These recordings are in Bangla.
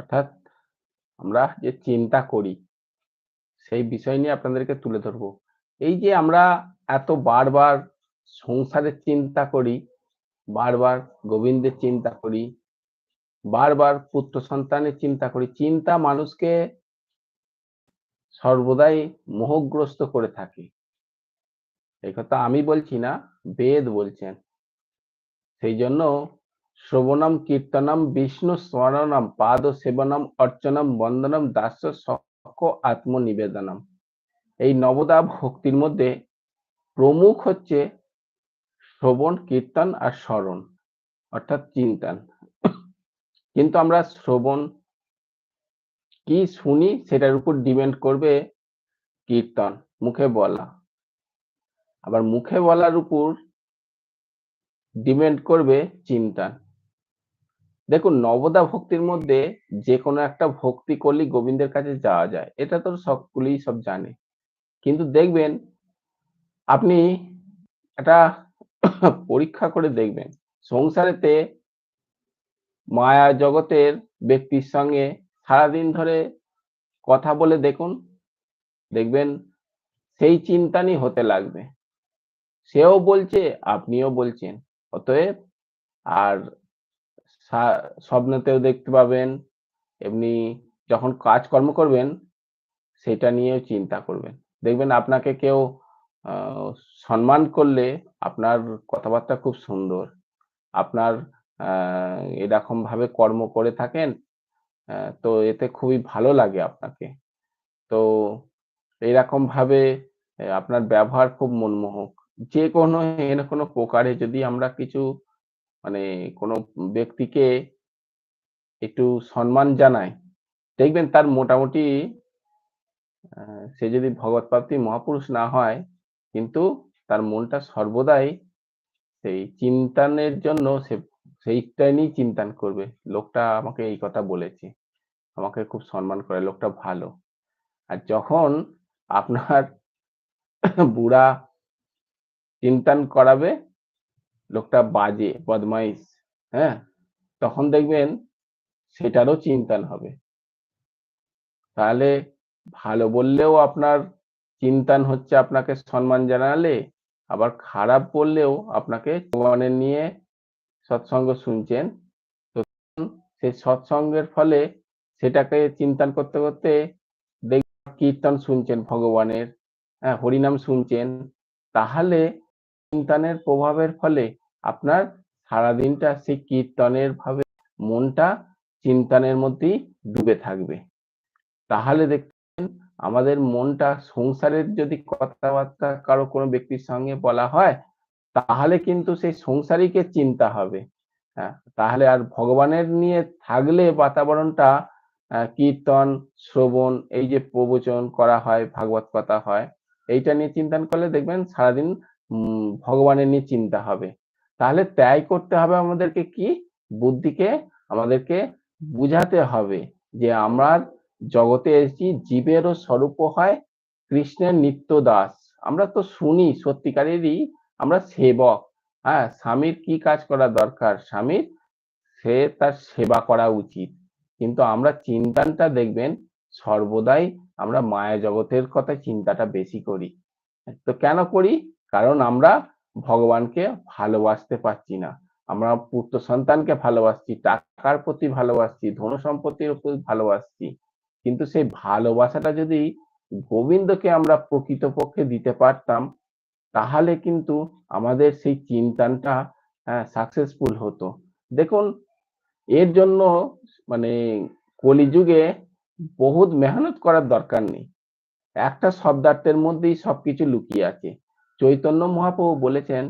অর্থাৎ আমরা যে চিন্তা করি, সেই বিষয় নিয়ে আপনাদেরকে তুলে ধরবো। এই যে আমরা এত বারবার সংসারের চিন্তা করি, বারবার গোবিন্দের চিন্তা করি, বারবার পুত্র সন্তানের চিন্তা করি, চিন্তা মানুষকে সর্বদাই মোহগ্রস্ত করে থাকে। এই কথা আমি বলছি না, বেদ বলছেন। সেই জন্য শ্রবণম, কীর্তনম, বিষ্ণু স্মরণম পাদ সেবনম অর্চনম, বন্দনম, দাস্য সক্ষ আত্মনিবেদনম। এই নবদা ভক্তির মধ্যে প্রমুখ হচ্ছে শ্রবণ, কীর্তন আর স্মরণ, অর্থাৎ চিন্তন। কিন্তু আমরা শ্রবণ কি শুনি সেটার উপর ডিপেন্ড করবে কীর্তন, মুখে বলা। আবার মুখে বলার উপর ডিপেন্ড করবে চিন্তন। দেখুন নবদা ভক্তির মধ্যে যে কোনো একটা ভক্তি করলেই গোবিন্দের কাছে যাওয়া যায়। এটা তো সকলেই সব জানে। কিন্তু দেখবেন, আপনি একটা পরীক্ষা করে দেখবেন, সংসারেতে মায়া জগতের ব্যক্তির সঙ্গে সারাদিন ধরে কথা বলে দেখুন, দেখবেন সেই চিন্তানই হতে লাগবে। সেও বলছে, আপনিও বলছেন। অতএব আর স্বপ্নতেও দেখতে পাবেন, এমনি যখন কাজকর্ম করবেন, সেটা নিয়েও চিন্তা করবেন। দেখবেন আপনাকে কেউ সম্মান করলে আপনার কথাবার্তা খুব সুন্দর। আপনার এরকম ভাবে কর্ম করে থাকেন তো এতে খুবই ভালো লাগে আপনাকে। তো এইরকম ভাবে আপনার ব্যবহার খুব মনমোহক। যে কোনো এর কোনো প্রকারে যদি আমরা কিছু মানে কোনো ব্যক্তিকে একটু সম্মান জানায়। দেখবেন তার মোটামুটি সে যদি ভগৎ প্রাপ্তি মহাপুরুষ না হয়, কিন্তু তার মনটা সর্বদাই সেই চিন্তানের জন্য সে সেইটা নিয়েই চিন্তান করবে। লোকটা আমাকে এই কথা বলেছে। আমাকে খুব সম্মান করে, লোকটা ভালো। আর যখন আপনার বুড়া চিন্তান করাবে লোকটা বাজে, বদমাইশ হ্যাঁ? তখন দেখবেন সেটারও চিন্তান হবে। তাহলে ভালো বললেও আপনার চিন্তান হচ্ছে আপনাকে সম্মান জানালে, আবার খারাপ বললেও আপনাকে ভগবানের নিয়ে সৎসঙ্গ শুনছেন তো সেই সৎসঙ্গের ফলে সেটাকে চিন্তান করতে করতে কীর্তন শুনছেন ভগবানের হ্যাঁ হরিনাম শুনছেন, তাহলে চিন্তনের প্রভাবের ফলে আপনার সারাদিনটা সেই কীর্তনের ভাবে মনটা চিন্তনের মধ্যেই ডুবে থাকবে। তাহলে দেখবেন আমাদের মনটা সংসারের যদি কথাবার্তা কারও কোনো ব্যক্তির সঙ্গে বলা হয়, তাহলে কিন্তু সেই সংসারীকে চিন্তা হবে। হ্যাঁ তাহলে আর ভগবানের নিয়ে থাকলে বাতাবরণটা কীর্তন, শ্রবণ, এই যে প্রবচন করা হয়, ভাগবত কথা হয়, এইটা নিয়ে চিন্তন করলে দেখবেন সারাদিন ভগবানের নিয়ে চিন্তা হবে। তাহলে ত্যাগ করতে হবে আমাদেরকে কি? বুদ্ধিকে আমাদেরকে বুঝাতে হবে যে আমরা জগতে এসেছি, জীবেরও স্বরূপ হয় কৃষ্ণের নিত্য দাস আমরা তো শুনি, সত্যিকারেরই আমরা সেবক। হ্যাঁ স্বামীর কি কাজ করা দরকার? স্বামীর সে তার সেবা করা উচিত। কিন্তু আমরা চিন্তাটা দেখবেন, সর্বদাই আমরা মায়া জগতের কথা চিন্তাটা বেশি করি। তো কেন করি? কারণ আমরা ভগবানকে ভালোবাসতে পারছি না। আমরা পুত্র সন্তানকে ভালোবাসছি, টাকার প্রতি ভালোবাসছি, ধন সম্পত্তির প্রতি ভালোবাসছি। কিন্তু সেই ভালোবাসাটা যদি গোবিন্দকে আমরা প্রকৃতপক্ষে দিতে পারতাম, তাহলে কিন্তু আমাদের সেই চিন্তানটা সাকসেসফুল হতো। দেখুন, এর জন্য মানে কলিযুগে বহুত মেহনত করার দরকার নেই। একটা শব্দার্থের মধ্যেই সবকিছু লুকিয়ে আছে। চৈতন্য মহাপ্রভু বলেছেন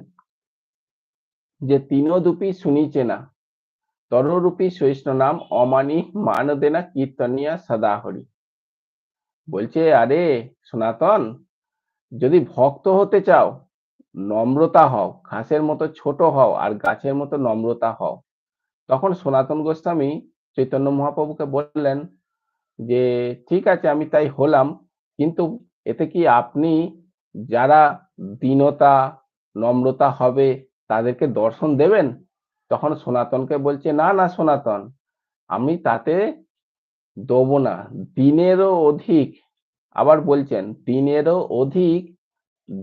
যে তিনদুপি শুনিছে না। তররূপী সহিষ্ণু নাম অমানি মানদেনা কীর্তনিয়া সদাহরি। বলছে, আরে সনাতন, যদি ভক্ত হতে চাও, নম্রতা হও, ঘাসের মতো ছোট হও আর গাছের মতো নম্রতা হও। তখন সনাতন গোস্বামী চৈতন্য মহাপ্রভুকে বললেন যে, ঠিক আছে, আমি তাই হলাম, কিন্তু এতে কি আপনি যারা দীনতা, নম্রতা হবে তাদেরকে দর্শন দেবেন? তখন সনাতনকে বলছে, না না, সনাতন, আমি তাতে দেবো না। দিনেরও অধিক। আবার বলছেন, দিনেরও অধিক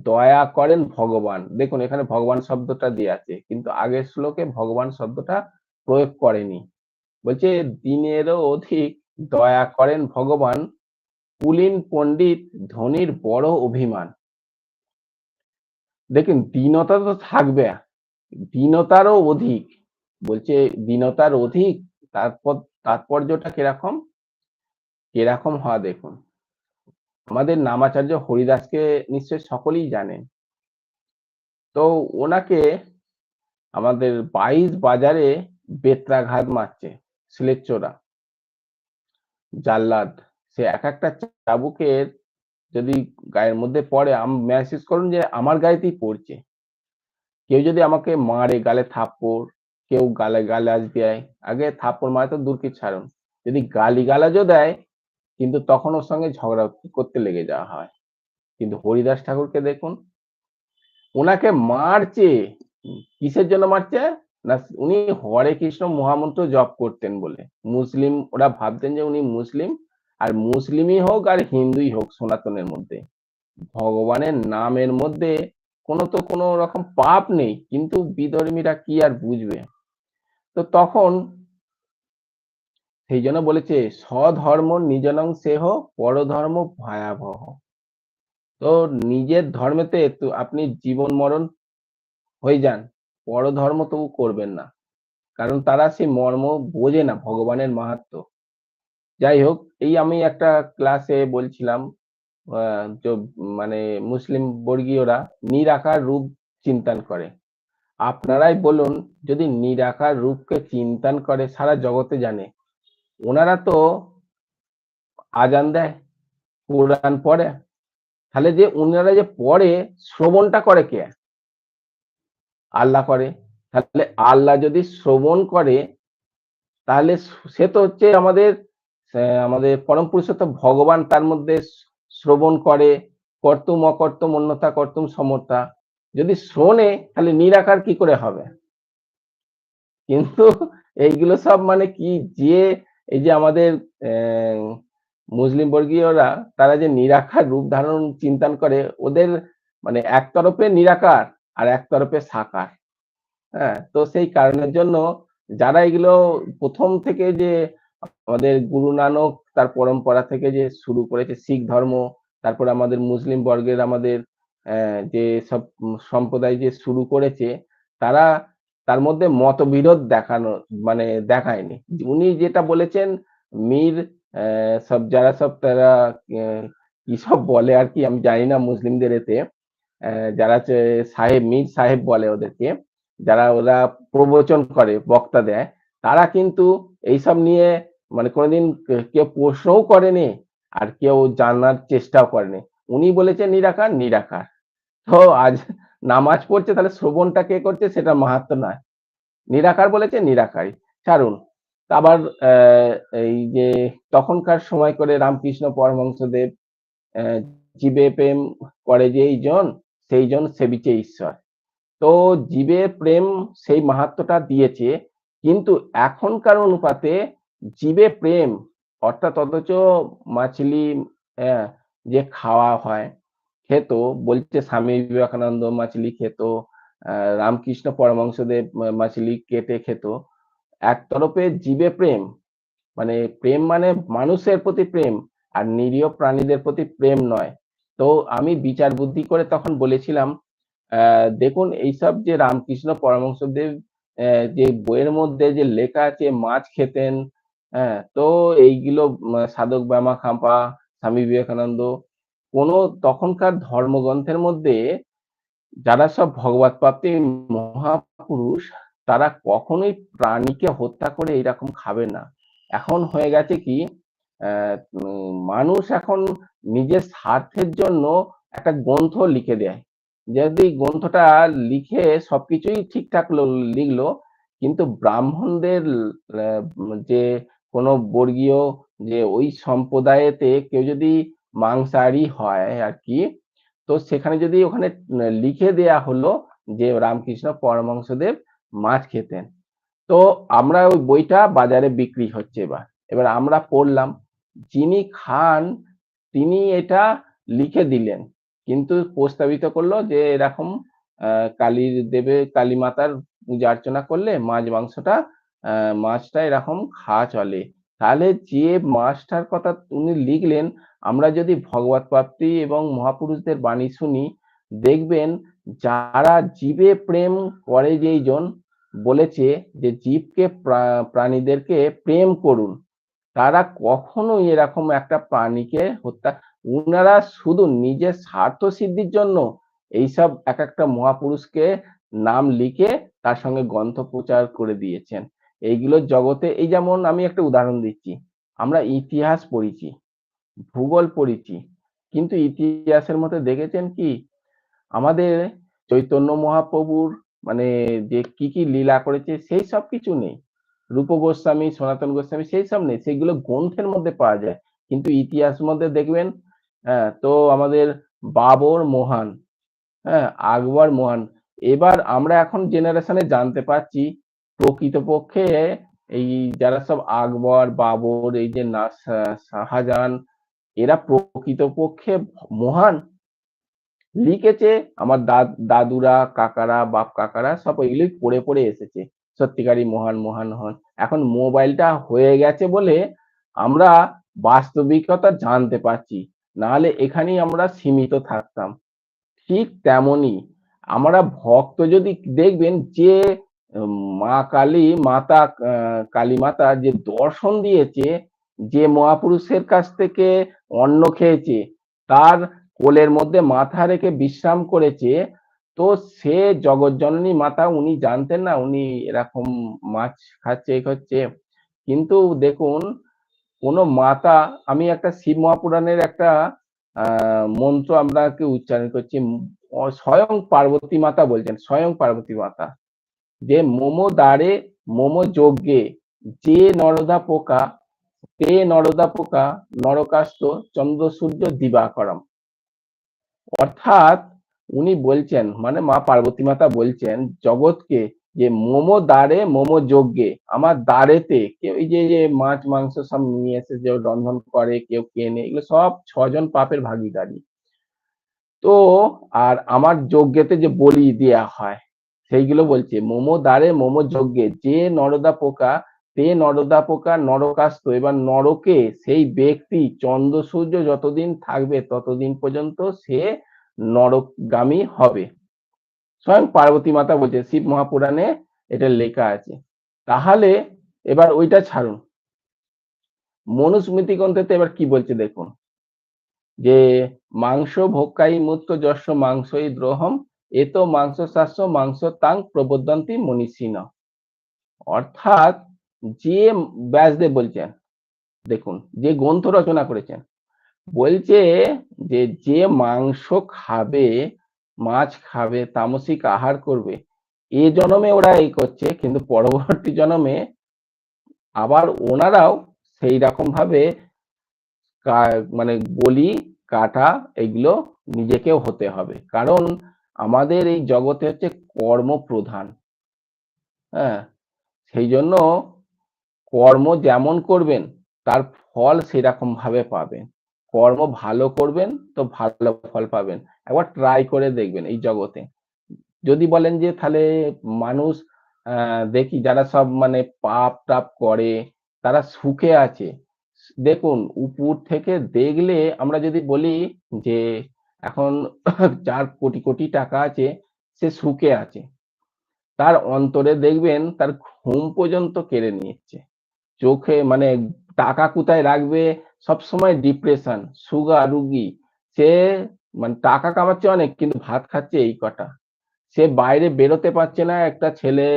দয়া করেন ভগবান। দেখুন, এখানে ভগবান শব্দটা দিয়ে আছে, কিন্তু আগের শ্লোকে ভগবান শব্দটা প্রয়োগ করেনি। বলছে, দিনেরও অধিক দয়া করেন ভগবান কুলীন পণ্ডিত ধনির বড় অভিমান। দেখুন, দীনতা তো থাকবে। দীনতারও অধিক। বলছে দীনতার অধিক, তারপর তাৎপর্যটা কীরকম? কীরকম হওয়া দেখুন। আমাদের নামাচার্য হরিদাসকে নিশ্চয় সকলেই জানেন। তো ওনাকে আমাদের বাইশ বাজারে বেত্রাঘাত মারছে সিলেচ্চোরা জাল্লাদ। সে এক একটা চাবুকের যদি গায়ের মধ্যে পড়ে মেসেজ করুন যে, আমার গায়েতেই পড়ছে। কেউ যদি আমাকে মারে, গালে থাপ্পড়, কেউ গালে গালাজ দেয়, আগে থাপ্পড় মারে তো দূর কি ছাড়ুন। যদি গালি গালাজও দেয়, কিন্তু তখন ওর সঙ্গে ঝগড়া করতে লেগে যাওয়া হয়। কিন্তু হরিদাস ঠাকুরকে দেখুন ওনাকে মারছে। কিসের জন্য মারছে? না, উনি হরে কৃষ্ণ মহামন্ত্র জপ করতেন বলে। মুসলিম, ওরা ভাবতেন যে উনি মুসলিম। আর মুসলিমই হোক আর হিন্দুই হোক সনাতনের মধ্যে। ভগবানের নামের মধ্যে কোনো তো কোনো রকম পাপ নেই, কিন্তু বিধর্মীরা কি আর বুঝবে? তো তখন সেই জন্য বলেছে, স্বধর্ম নিজনং সেহ, পরধর্ম ভয়াবহ। তো নিজের ধর্মেতে আপনি জীবন মরণ হয়ে যান, পরধর্ম তবু করবেন না। কারণ তারা সেই মর্ম বোঝে না, ভগবানের মাহাত্ম। যাই হোক, এই আমি একটা ক্লাসে বলছিলাম মানে মুসলিম বর্গীয়রা নিরাকার রূপ চিন্তন করে। আপনারাই বলুন, যদি নিরাকার রূপকে চিন্তন করে, সারা জগতে জানে, ওনারা তো আজান দেয়, কোরআন পড়ে, তাহলে যে ওনারা যে পড়ে, শ্রবণটা করে কে? আল্লাহ করে। তাহলে আল্লাহ যদি শ্রবণ করে, তাহলে সে তো হচ্ছে আমাদের আমাদের পরম পুরুষোত্তম ভগবান তার মধ্যে শ্রবণ করে, কর্তুম, অকর্তুম অন্যতা কর্তুম সমর্থা যদি শোনে তাহলে নিরাকার কি করে হবে? কিন্তু এইগুলো সব মানে কি? যে এই যে আমাদের মুসলিম বর্গীয়রা, তারা যে নিরাকার রূপ ধারণ, চিন্তন করে, ওদের মানে এক তরফে নিরাকার আর এক তরফে সাকার। হ্যাঁ তো সেই কারণের জন্য যারা এগুলো প্রথম থেকে যে আমাদের গুরু নানক তার পরম্পরা থেকে যে শুরু করেছে, শিখ ধর্ম, তারপরে আমাদের মুসলিম বর্গের আমাদের যে সব সম্প্রদায় যে শুরু করেছে, তারা তার মধ্যে মতবিরোধ দেখানো মানে দেখায়নি। উনি যেটা বলেছেন, মীর সব যারা সব তারা কি সব বলে আর কি, আমি জানি না মুসলিমদের এতে যারা সাহেব, মীর সাহেব বলে ওদেরকে, যারা ওরা প্রবচন করে, বক্তা দেয়, তারা কিন্তু এইসব নিয়ে মানে কোনোদিন কেউ প্রশ্নও করেনি আর কেউ জানার চেষ্টাও করেনি। উনি বলেছেন, নিরাকার নিরাকার। তো আজ নামাজ পড়ছে, তাহলে শ্রবণটা কে করছে সেটা মাহাত্ম নয়। নিরাকার বলেছে, নিরাকারই। ছাড়ুন। আবার এই যে তখনকার সময় করে রামকৃষ্ণ পরমহংসদেব জীবে প্রেম করে যে জন, সেই জন সেবিচে ঈশ্বর। তো জীবে প্রেম সেই মাহাত্মটা দিয়েছে, কিন্তু এখনকার অনুপাতে জীবে প্রেম, অর্থাৎ অথচ মাছলি যে খাওয়া হয়, খেত, বলছে স্বামী বিবেকানন্দ মাছলি খেত রামকৃষ্ণ পরমংসদেব মাছলি কেটে খেত। এক তরফে জীবে প্রেম মানে প্রেম মানে মানুষের প্রতি প্রেম, আর নিরীহ প্রাণীদের প্রতি প্রেম নয়। তো আমি বিচার বুদ্ধি করে তখন বলেছিলাম দেখুন, এইসব যে রামকৃষ্ণ পরমংসদেব যে বইয়ের মধ্যে যে লেখা আছে, মাছ খেতেন হ্যাঁ তো এইগুলো সাধক ব্যামা খাম্পা, স্বামী বিবেকানন্দ, কোন তখনকার ধর্মগ্রন্থের মধ্যে যারা সব ভগবত প্রাপ্তি মহাপুরুষ, তারা কখনোই প্রাণীকে হত্যা করে এইরকম খাবে না। এখন হয়ে গেছে কি মানুষ এখন নিজের স্বার্থের জন্য একটা গ্রন্থ লিখে দেয়। যদি গ্রন্থটা লিখে সবকিছুই ঠিকঠাক লিখলো, কিন্তু ব্রাহ্মণদের যে কোনো বর্গীয় যে ওই সম্প্রদায়েতে কেউ যদি মাংসাহারি হয় আর কি তো সেখানে যদি ওখানে লিখে দেয়া হলো যে রামকৃষ্ণ পরমহংসদেব মাছ খেতেন। তো আমরা ওই বইটা বাজারে বিক্রি হচ্ছে এবার। এবার আমরা পড়লাম, যিনি খান তিনি এটা লিখে দিলেন, কিন্তু প্রস্তাবিত করল যে এরকম কালীর দেবে কালী মাতার পূজা অর্চনা করলে মাছ, মাংসটা মাছটা এরকম খাওয়া চলে। তাহলে যে মাছটার কথা উনি লিখলেন, আমরা যদি ভগবত প্রাপ্তি এবং মহাপুরুষদের বাণী শুনি, দেখবেন যারা জীবে প্রেম করে যেইজন বলেছে যে জীবকে প্রাণীদেরকে প্রেম করুন, তারা কখনোই এরকম একটা প্রাণীকে হত্যা, উনারা শুধু নিজের স্বার্থ সিদ্ধির জন্য এইসব এক একটা মহাপুরুষকে নাম লিখে তার সঙ্গে গ্রন্থ প্রচার করে দিয়েছেন। এইগুলো জগতে, এই যেমন আমি একটা উদাহরণ দিচ্ছি, আমরা ইতিহাস পড়েছি, ভূগোল পড়েছি, কিন্তু ইতিহাসের মধ্যে দেখেছেন কি? আমাদের চৈতন্য মহাপ্রভুর মানে যে কি কি লীলা করেছে, সেই সব কিছু নেই। রূপ গোস্বামী, সনাতন গোস্বামী, সেই সব নেই। সেগুলো গ্রন্থের মধ্যে পাওয়া যায়। কিন্তু ইতিহাস মধ্যে দেখবেন হ্যাঁ তো আমাদের বাবর মহান হ্যাঁ আকবর মহান। এবার আমরা এখন জেনারেশনে জানতে পারছি প্রকৃতপক্ষে এই যারা সব আকবর, বাবর, এই যে না শাহজাহান, এরা প্রকৃতপক্ষে মহান। লিখেছে আমার দাদুরা, কাকারা, বাপ কাকারা সব ওইগুলোই পড়ে পড়ে এসেছে। সত্যিকারই মহান মহান হন। এখন মোবাইলটা হয়ে গেছে বলে আমরা বাস্তবিকতা জানতে পারছি। নাহলে এখানেই আমরা সীমিত থাকতাম। ঠিক তেমনই আমরা ভক্ত যদি দেখবেন যে মা কালী মাতা কালী মাতা যে দর্শন দিয়েছে, যে মহাপুরুষের কাছ থেকে অন্ন খেয়েছে, তার কোলের মধ্যে মাথা রেখে বিশ্রাম করেছে, তো সে জগৎজননী মাতা উনি জানতেন না, উনি এরকম মাছ খাচ্ছে, এ হচ্ছে কিন্তু দেখুন, কোন মাতা, আমি একটা শিব মহাপুরাণের একটা মন্ত্র আমরা উচ্চারণ করছি স্বয়ং পার্বতী মাতা বলছেন, স্বয়ং পার্বতী মাতা। যে মোমো দ্বারে মোমো যজ্ঞে যে নরদা পোকা, তে নরদা পোকা, নরকাস্ত চন্দ্র সূর্য দিবাকরম। অর্থাৎ উনি বলছেন মানে মা পার্বতী মাতা বলছেন, জগৎকে যে মোমো দ্বারে মোমো যজ্ঞে, আমার দ্বারেতে কেউ এই যে যে মাছ, মাংস সব নিয়ে এসে যে রন্ধন করে, কেউ কেনে, এগুলো সব ছজন পাপের ভাগিদারি। তো, আর আমার যজ্ঞেতে যে বলি দেয়া হয় সেইগুলো বলছে। মোমো দ্বারে মোমো যজ্ঞে, যে নরদা পোকা তে নরদা পোকা নরকাস্ত, এবার নরকে সেই ব্যক্তি চন্দ্র সূর্য যতদিন থাকবে ততদিন পর্যন্ত সে নরকগামী হবে। স্বয়ং পার্বতী মাতা বলছে, শিব মহাপুরাণে এটা লেখা আছে। তাহলে এবার ওইটা ছাড়ুন। মনুস্মৃতি গ্রন্থেতে এবার কি বলছে দেখুন? যে মাংস ভোক্কাই মুত্ত যশ মাংসই দ্রোহম এত মাংস শাস্ত্র মাংস তাং প্রবদন্তি মনীষীন অর্থাৎ যে ব্যাসদেব বলছেন, দেখুন, যে গ্রন্থ রচনা করেছেন, বলছে যে যে মাংস খাবে, মাছ খাবে, তামসিক আহার করবে, এ জন্মে ওরা এই করছে, কিন্তু পরবর্তী জন্মে আবার ওনারাও সেই রকম ভাবে মানে বলি, কাটা এগুলো নিজেকেও হতে হবে। কারণ আমাদের এই জগতে হচ্ছে কর্ম প্রধান হ্যাঁ? সেই জন্য কর্ম যেমন করবেন, তার ফল সেরকম ভাবে পাবেন। কর্ম ভালো করবেন, তো ভালো ফল পাবেন। একবার ট্রাই করে দেখবেন এই জগতে। যদি বলেন যে তাহলে মানুষ দেখি যারা সব মানে পাপ টাপ করে, তারা সুখে আছে। দেখুন, উপর থেকে দেখলে আমরা যদি বলি যে এখন যার কোটি কোটি টাকা আছে, সে সুখে আছে। তার অন্তরে দেখবেন তার ঘুম পর্যন্ত কেড়ে নিচ্ছে। চোখে মানে টাকা কোথায় রাখবে? সব সময় ডিপ্রেশন সুগার রুগী। সে মানে টাকা কামাচ্ছে অনেক, কিন্তু ভাত খাচ্ছে এই কটা। সে বাইরে বেরোতে পারছে না, একটা ছেলে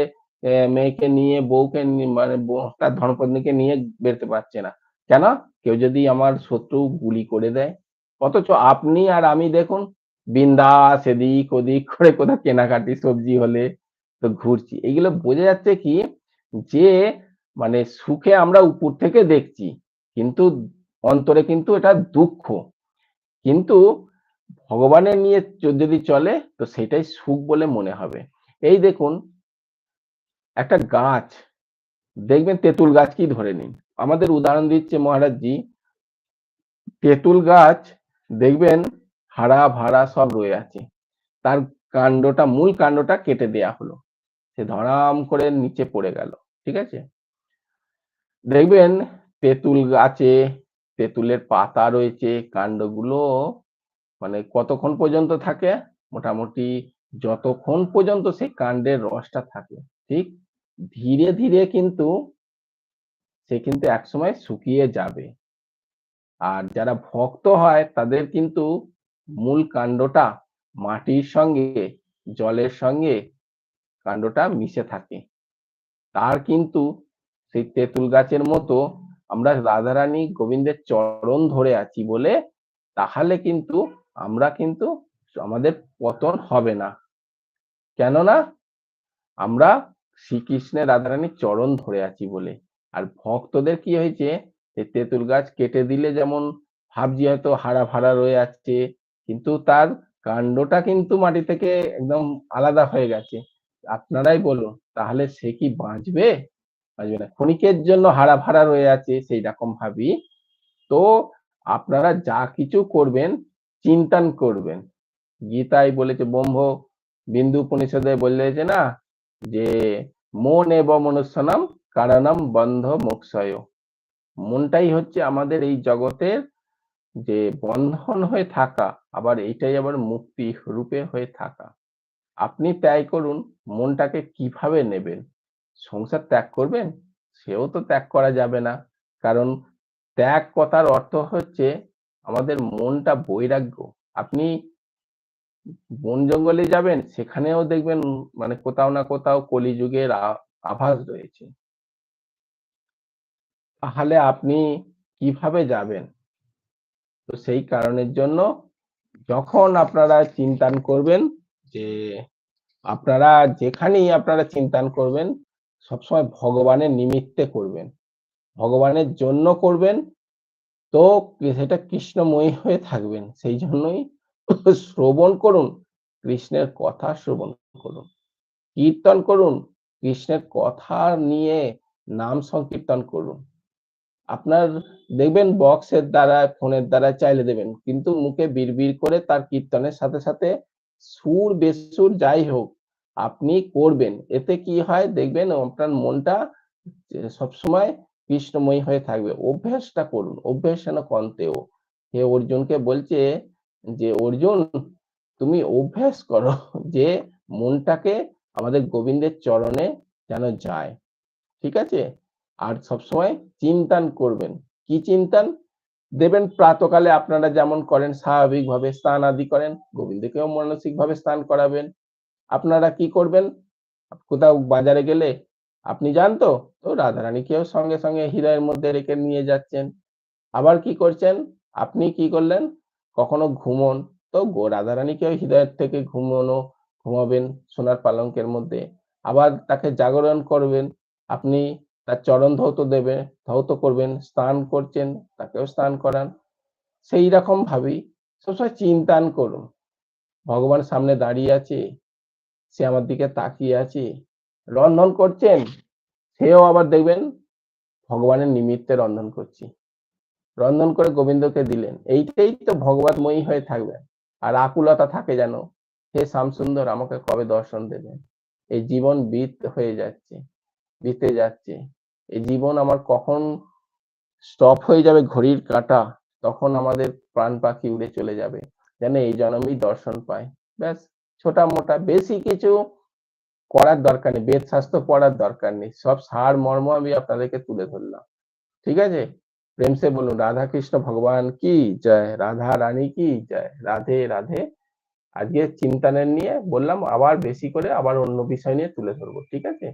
মেয়েকে নিয়ে, বউকে মানে তার ধর্মপত্নীকে নিয়ে বেরোতে পারছে না। কেন? কেউ যদি আমার শত্রু গুলি করে দেয়। অথচ আপনি আর আমি দেখুন, বিন্দাস এদিক ওদিক করে কোথাও কেনাকাটি সবজি হলে তো ঘুরছি। এগুলো বোঝা যাচ্ছে কি যে মানে সুখে আমরা উপর থেকে দেখছি, কিন্তু অন্তরে কিন্তু এটা দুঃখ। কিন্তু ভগবানের নিয়ে যদি চলে তো সেটাই সুখ বলে মনে হবে। এই দেখুন, একটা গাছ, দেখবেন তেঁতুল গাছ কি ধরে নিন? আমাদের উদাহরণ দিচ্ছে মহারাজজি, তেঁতুল গাছ দেখবেন হারা ভাড়া সব রয়ে আছে। তার কাণ্ডটা, মূল কাণ্ডটা কেটে দেয়া হলো। সে ধরাম করে নিচে পড়ে গেল, ঠিক আছে? দেখবেন তেঁতুল গাছে তেঁতুলের পাতা রয়েছে, কাণ্ডগুলো মানে কতক্ষণ পর্যন্ত থাকে? মোটামুটি যতক্ষণ পর্যন্ত সেই কাণ্ডের রসটা থাকে, ঠিক? ধীরে ধীরে কিন্তু সে কিন্তু একসময় শুকিয়ে যাবে। আর যারা ভক্ত হয়, তাদের কিন্তু মূল কাণ্ডটা মাটির সঙ্গে, জলের সঙ্গে কাণ্ডটা মিশে থাকে। তার কিন্তু সেই তেঁতুল গাছের মতো আমরা রাধারানী গোবিন্দের চরণ ধরে আছি বলে, তাহলে কিন্তু আমরা কিন্তু আমাদের পতন হবে না। কেননা আমরা শ্রীকৃষ্ণের রাধারানীর চরণ ধরে আছি বলে। আর ভক্তদের কি হয়েছে তেঁতুল গাছ কেটে দিলে যেমন ভাবছি হয়তো হারা ভাড়া রয়ে আছে কিন্তু তার কাণ্ডটা কিন্তু মাটি থেকে একদম আলাদা হয়ে গেছে। আপনারাই বলুন, তাহলে সে কি বাঁচবে? বাঁচবে না। ক্ষণিকের জন্য হারা ভাড়া রয়ে আছে সেই রকম ভাবি। তো আপনারা যা কিছু করবেন, চিন্তন করবেন। গীতায় বলেছে, ব্রহ্ম বিন্দু উপনিষদে বলেছে না যে, মন এবং মনুষ্যনাম কারণম বন্ধ মোক্ষয়। মনটাই হচ্ছে আমাদের এই জগতের যে বন্ধন হয়ে থাকা, আবার এইটাই আবার মুক্তি রূপে হয়ে থাকা। আপনি ত্যাগ করুন, মনটাকে কীভাবে নেবেন? সংসার ত্যাগ করবেন? সেও তো ত্যাগ করা যাবে না। কারণ ত্যাগ কথার অর্থ হচ্ছে আমাদের মনটা বৈরাগ্য। আপনি বন জঙ্গলে যাবেন, সেখানেও দেখবেন মানে কোথাও না কোথাও কলিযুগের আভাস রয়েছে। তাহলে আপনি কীভাবে যাবেন? তো সেই কারণের জন্য যখন আপনারা চিন্তান করবেন যে আপনারা যেখানেই আপনারা চিন্তান করবেন, সবসময় ভগবানের নিমিত্তে করবেন। ভগবানের জন্য করবেন, তো সেটা কৃষ্ণময়ী হয়ে থাকবেন। সেই জন্যই শ্রবণ করুন, কৃষ্ণের কথা শ্রবণ করুন, কীর্তন করুন, কৃষ্ণের কথা নিয়ে নাম সংকীর্তন করুন। আপনার দেখবেন বক্সের দ্বারা, ফোনের দ্বারা চাইলে দেবেন। কিন্তু মুখে বিড়বিড় করে তার কীর্তনের সাথে সাথে সুর, বেসুর যাই হোক, আপনি করবেন। এতে কি হয়, দেখবেন আপনার মনটা সবসময় কৃষ্ণময়ী হয়ে থাকবে। অভ্যাসটা করুন, অভ্যাস যেন কন্তেও হে অর্জুনকে বলছে যে, অর্জুন, তুমি অভ্যাস করো যে, মনটাকে আমাদের গোবিন্দের চরণে যেন যায়। ঠিক আছে? আর সবসময় চিন্তান করবেন। কি চিন্তান? দেবেন প্রাতকালে আপনারা যেমন করেন, স্বাভাবিকভাবে স্নান আদি করেন, গোবিন্দকেও মানসিকভাবে স্নান করাবেন। আপনারা কি করবেন? কোথাও বাজারে গেলে, আপনি যান তো? তো রাধারানীকেও সঙ্গে সঙ্গে হৃদয়ের মধ্যে রেখে নিয়ে যাচ্ছেন। আবার কি করছেন? আপনি কি করলেন? কখনো ঘুমন। তো গো রাধারানীকেও হৃদয়ের থেকে ঘুমানো, ঘুমাবেন সোনার পালঙ্কের মধ্যে। আবার তাকে জাগরণ করবেন। আপনি তার চরণ ধৌত দেবে, ধৌত করবেন, স্নান করছেন, তাকেও স্নান করান। সেই রকম ভাবেই সবসময় চিন্তান করুন। ভগবান সামনে দাঁড়িয়ে আছে, সে আমার দিকে তাকিয়ে আছে, রন্ধন করছেন, সেও আবার দেখবেন ভগবানের নিমিত্তে রন্ধন করছি। রন্ধন করে গোবিন্দকে দিলেন। এইটাই তো ভগবতময়ী হয়ে থাকবে আর আকুলতা থাকে যেন, হে শ্যামসুন্দর, আমাকে কবে দর্শন দেবেন? এই জীবন বিত হয়ে যাচ্ছে বিতে যাচ্ছে। এই জীবন আমার কখন স্টপ হয়ে যাবে ঘড়ির কাঁটা, তখন আমাদের প্রাণ পাখি উড়ে চলে যাবে। যেন এই জন্মেই দর্শন পায়। ব্যাস, ছোটা মোটা বেশি কিছু করার দরকার নেই, বেদ শাস্ত্র পড়ার দরকার নেই। সব সার, মর্ম আমি আপনাদেরকে তুলে ধরলাম। ঠিক আছে? প্রেম সে বলুন রাধা কৃষ্ণ ভগবান কি জয়? রাধা রানী কি জয়? রাধে রাধে। আজকে চিন্তানের নিয়ে বললাম, আবার বেশি করে আবার অন্য বিষয় নিয়ে তুলে ধরবো। ঠিক আছে?